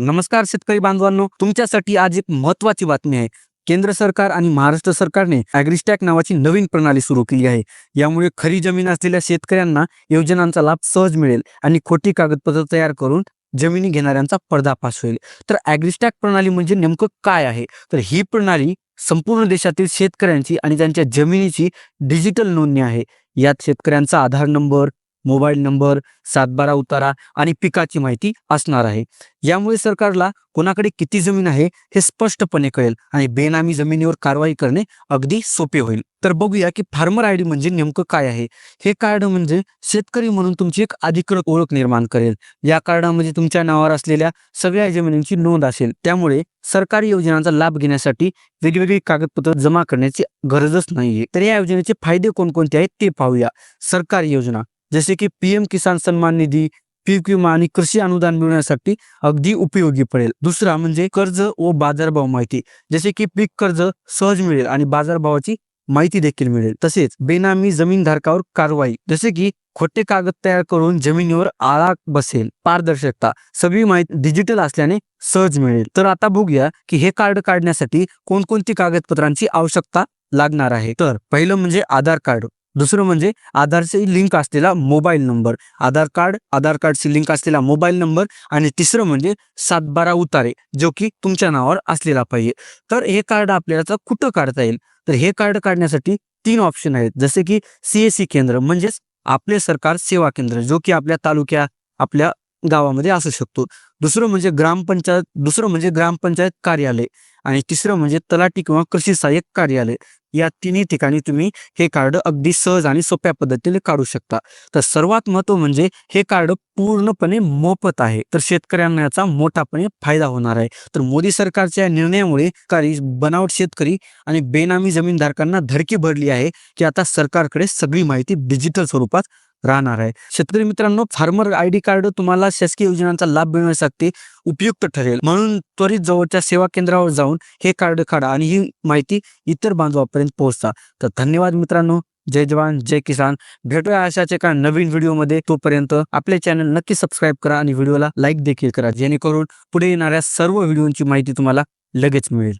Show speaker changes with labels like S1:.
S1: नमस्कार शेतकरी बांधवांनो. तुमच्यासाठी आज एक महत्वाची बातमी आहे. केंद्र सरकार आणि महाराष्ट्र सरकारने अॅग्रिस्टॅक नावाची नवीन प्रणाली सुरू केली आहे. यामुळे खरी जमीन असलेल्या शेतकऱ्यांना योजनांचा लाभ सहज मिळेल आणि खोटी कागदपत्र तयार करून जमिनी घेणाऱ्यांचा पर्दाफाश होईल. तर अॅग्रिस्टॅक प्रणाली म्हणजे नेमकं काय आहे? तर ही प्रणाली संपूर्ण देशातील शेतकऱ्यांची आणि त्यांच्या जमिनीची डिजिटल नोंदणी आहे. यात शेतकऱ्यांचा आधार नंबर मोबाईल नंबर सातबारा उतारा आणि पिकाची माहिती असणार आहे. यामुळे सरकारला कोणाकडे किती जमीन आहे हे स्पष्टपणे कळेल आणि बेनामी जमिनीवर कारवाई करणे अगदी सोपे होईल. तर बघूया की फार्मर आय डी म्हणजे नेमकं काय आहे? हे कार्ड म्हणजे शेतकरी म्हणून तुमची एक अधिकृत ओळख निर्माण करेल. या कार्डामध्ये तुमच्या नावावर असलेल्या सगळ्या जमिनींची नोंद असेल. त्यामुळे सरकारी योजनांचा लाभ घेण्यासाठी वेगवेगळी कागदपत्र जमा करण्याची गरजच नाहीये. तर या योजनेचे फायदे कोणकोणते आहेत ते पाहूया. सरकारी योजना. जसे की पीएम किसान सन्मान निधी पीक विमा आणि कृषी अनुदान मिळवण्यासाठी अगदी उपयोगी पडेल. दुसरा म्हणजे कर्ज व बाजारभाव माहिती. जसे की पीक कर्ज सहज मिळेल आणि बाजारभावाची माहिती देखील मिळेल. तसेच बेनामी जमीनधारकावर कारवाई. जसे की खोटे कागद तयार करून जमिनीवर आळा बसेल. पारदर्शकता. सगळी माहिती डिजिटल असल्याने सहज मिळेल. तर आता बघूया की हे कार्ड काढण्यासाठी कोणकोणती कागदपत्रांची आवश्यकता लागणार आहे. तर पहिलं म्हणजे आधार कार्ड. दुसरं म्हणजे आधारशी लिंक असलेला mobile number. Aadhaar card Aadhaar कार्डशी लिंक असलेला मोबाईल नंबर आणि तिसरं म्हणजे सातबारा उतारे जो की तुमच्या नावावर असलेला पाहिजे. तर हे कार्ड आपल्याला कुठं काढता येईल? तर हे कार्ड काढण्यासाठी तीन ऑप्शन आहेत. जसे की सीएससी केंद्र म्हणजेच आपले सरकार सेवा केंद्र जो की आपल्या तालुक्या आपल्या गावामध्ये असू शकतो. दुसरं म्हणजे ग्रामपंचायत दुसरं म्हणजे ग्रामपंचायत कार्यालय आणि तिसरं म्हणजे तलाठी किंवा कृषी सहाय्यक कार्यालय. या तिन्ही ठिकाणी तुम्ही हे कार्ड अगदी सहज आणि सोप्या पद्धतीने काढू शकता. तर सर्वात महत्त्व म्हणजे हे कार्ड पूर्णपणे मोफत आहे. तर शेतकऱ्यांना याचा मोठापणे फायदा होणार आहे. तर मोदी सरकारच्या या निर्णयामुळे काही बनावट शेतकरी आणि बेनामी जमीनधारकांना धडकी भरली आहे की आता सरकारकडे सगळी माहिती डिजिटल स्वरूपात राहणार आहे. शेतकरी मित्रांनो फार्मर आय डी कार्ड तुम्हाला शासकीय योजनांचा लाभ मिळवण्यासाठी उपयुक्त ठरेल. म्हणून त्वरित जवळच्या सेवा केंद्रावर जाऊन हे कार्ड काढा आणि ही माहिती इतर बांधवापर्यंत पोहोचता तर धन्यवाद मित्रांनो. जय जवान जय किसान. भेटूया अशाच एका नवीन व्हिडिओमध्ये. तोपर्यंत आपले चॅनल नक्की सबस्क्राईब करा आणि व्हिडिओला लाईक देखील करा. जेणेकरून पुढे येणाऱ्या सर्व व्हिडिओची माहिती तुम्हाला लगेच मिळेल.